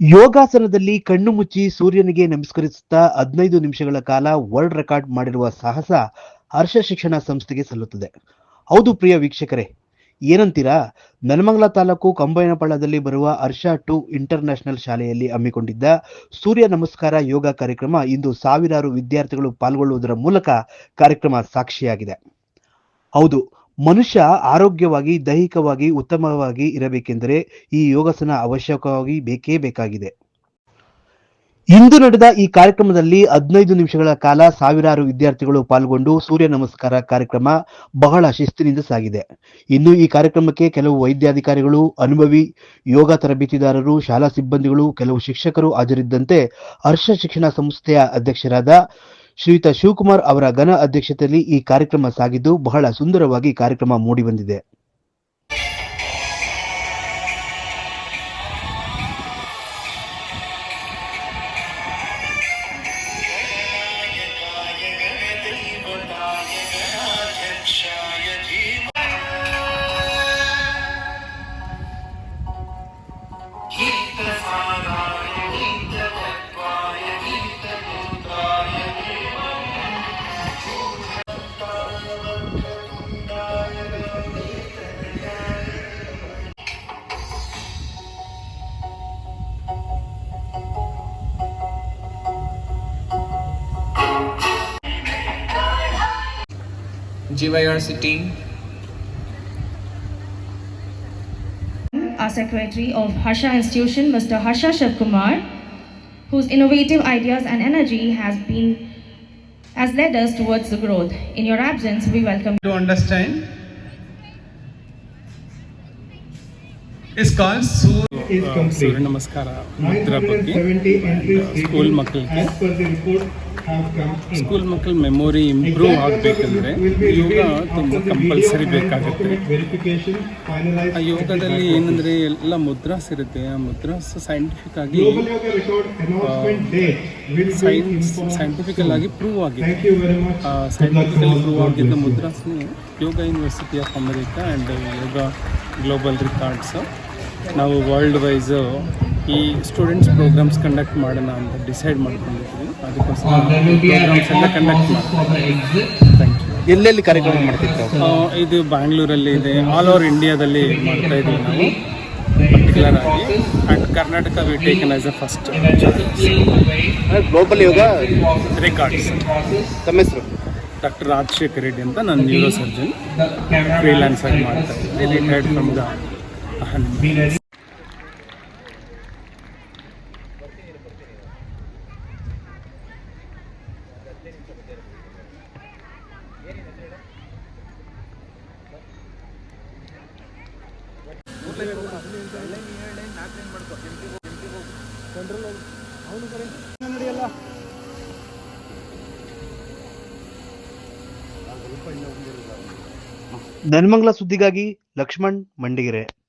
ಯೋಗಾಸನದಲ್ಲಿ ಕಣ್ಣು ಮುಚ್ಚಿ ಸೂರ್ಯನಿಗೆ ನಮಸ್ಕರಿಸುತ್ತಾ ಹದಿನೈದು ನಿಮಿಷಗಳ ಕಾಲ ವರ್ಲ್ಡ್ ರೆಕಾರ್ಡ್ ಮಾಡಿರುವ ಸಾಹಸ ಹರ್ಷ ಶಿಕ್ಷಣ ಸಂಸ್ಥೆಗೆ ಸಲ್ಲುತ್ತದೆ. ಹೌದು ಪ್ರಿಯ ವೀಕ್ಷಕರೇ, ಏನಂತೀರಾ? ನೆಲಮಂಗಲ ತಾಲೂಕು ಕಂಬೈನಪಳ್ಳದಲ್ಲಿ ಬರುವ ಹರ್ಷ ಟು ಇಂಟರ್ನ್ಯಾಷನಲ್ ಶಾಲೆಯಲ್ಲಿ ಹಮ್ಮಿಕೊಂಡಿದ್ದ ಸೂರ್ಯ ನಮಸ್ಕಾರ ಯೋಗ ಕಾರ್ಯಕ್ರಮ ಇಂದು ಸಾವಿರಾರು ವಿದ್ಯಾರ್ಥಿಗಳು ಪಾಲ್ಗೊಳ್ಳುವುದರ ಮೂಲಕ ಕಾರ್ಯಕ್ರಮ ಸಾಕ್ಷಿಯಾಗಿದೆ. ಹೌದು ಮನುಷ್ಯ ಆರೋಗ್ಯವಾಗಿ, ದೈಹಿಕವಾಗಿ ಉತ್ತಮವಾಗಿ ಇರಬೇಕೆಂದರೆ ಈ ಯೋಗಾಸನ ಅವಶ್ಯಕವಾಗಿ ಬೇಕೇ ಬೇಕಾಗಿದೆ. ಇಂದು ನಡೆದ ಈ ಕಾರ್ಯಕ್ರಮದಲ್ಲಿ ಹದಿನೈದು ನಿಮಿಷಗಳ ಕಾಲ ಸಾವಿರಾರು ವಿದ್ಯಾರ್ಥಿಗಳು ಪಾಲ್ಗೊಂಡು ಸೂರ್ಯ ನಮಸ್ಕಾರ ಕಾರ್ಯಕ್ರಮ ಬಹಳ ಶಿಸ್ತಿನಿಂದ ಸಾಗಿದೆ. ಇನ್ನು ಈ ಕಾರ್ಯಕ್ರಮಕ್ಕೆ ಕೆಲವು ವೈದ್ಯಾಧಿಕಾರಿಗಳು, ಅನುಭವಿ, ಯೋಗ ತರಬೇತಿದಾರರು, ಶಾಲಾ ಸಿಬ್ಬಂದಿಗಳು, ಕೆಲವು ಶಿಕ್ಷಕರು ಹಾಜರಿದ್ದಂತೆ ಹರ್ಷ ಶಿಕ್ಷಣ ಸಂಸ್ಥೆಯ ಅಧ್ಯಕ್ಷರಾದ ಶ್ರೀಯುತ ಶಿವಕುಮಾರ್ ಅವರ ಘನ ಅಧ್ಯಕ್ಷತೆಯಲ್ಲಿ ಈ ಕಾರ್ಯಕ್ರಮ ಸಾಗಿದ್ದು ಬಹಳ ಸುಂದರವಾಗಿ ಕಾರ್ಯಕ್ರಮ ಮೂಡಿಬಂದಿದೆ GYRC team, our secretary of Harsha Institution, Mr. Harsha Shivkumar, whose innovative ideas and energy has been has led us towards the growth. In your absence, we welcome to understand, is call Surya Namaskara ಬಗ್ಗೆ school ಮಕ್ಕಳಿಗೆ. School ಮಕ್ಕಳ memory improve ಆಗಬೇಕಂದ್ರೆ ಯೋಗ ತುಂಬ compulsory ಬೇಕಾಗುತ್ತೆ. ಆ ಯೋಗದಲ್ಲಿ ಏನಂದ್ರೆ ಎಲ್ಲ ಮುದ್ರಾಸ್ ಇರುತ್ತೆ. ಆ ಮುದ್ರಾಸ್ ಸೈಂಟಿಫಿಕ್ ಆಗಿ ಸೈಂಟಿಫಿಕಲ್ ಆಗಿ ಪ್ರೂವ್ ಆಗಿದೆ. ಸೈಂಟಿಫಿಕಲ್ ಪ್ರೂವ್ ಆಗಿದ್ದ ಮುದ್ರಾಸ್ನೇ yoga university of America and yoga global records. ನಾವು ವರ್ಲ್ಡ್ ವೈಸು ಈ ಸ್ಟೂಡೆಂಟ್ಸ್ ಪ್ರೋಗ್ರಾಮ್ಸ್ ಕಂಡಕ್ಟ್ ಮಾಡೋಣ ಅಂತ ಡಿಸೈಡ್ ಮಾಡ್ಕೊಂಡಿದ್ವಿ ಅದಕ್ಕೋಸ್ಕರ ಪ್ರೋಗ್ರಾಮ್ಸ್ ಎಲ್ಲ ಕಂಡಕ್ಟ್ ಥ್ಯಾಂಕ್ ಯು ಎಲ್ಲೆಲ್ಲಿ ಕಾರ್ಯಕ್ರಮ ಮಾಡ್ತಿದ್ದೀವಿ ಇದು ಬ್ಯಾಂಗ್ಳೂರಲ್ಲಿ ಇದೆ. ಆಲ್ ಓವರ್ ಇಂಡಿಯಾದಲ್ಲಿ ಮಾಡ್ತಾ ಇದ್ದೀವಿ ನಾವು. ಪರ್ಟಿಕ್ಯುಲರ್ ಆಗಿ. And Karnataka we taken as a first global yoga records ತಮ್ಮ ಹೆಸರು? ಡಾಕ್ಟರ್ ರಾಜಶೇಖರ್ ರೆಡ್ಡಿ ಅಂತ ನಾನು ನ್ಯೂರೋ ಸರ್ಜನ್ ಫ್ರೀಲ್ಯಾನ್ಸ್ ಆಗಿ ಮಾಡ್ತಾ ಇದ್ದೀನಿ ರಿಟೈರ್ಡ್ Be ready. ನೆನ್ಮಂಗ್ಲ ಸುದ್ದಿಗಾಗಿ ಲಕ್ಷ್ಮಣ್ ಮಂಡಿಗೆರೆ.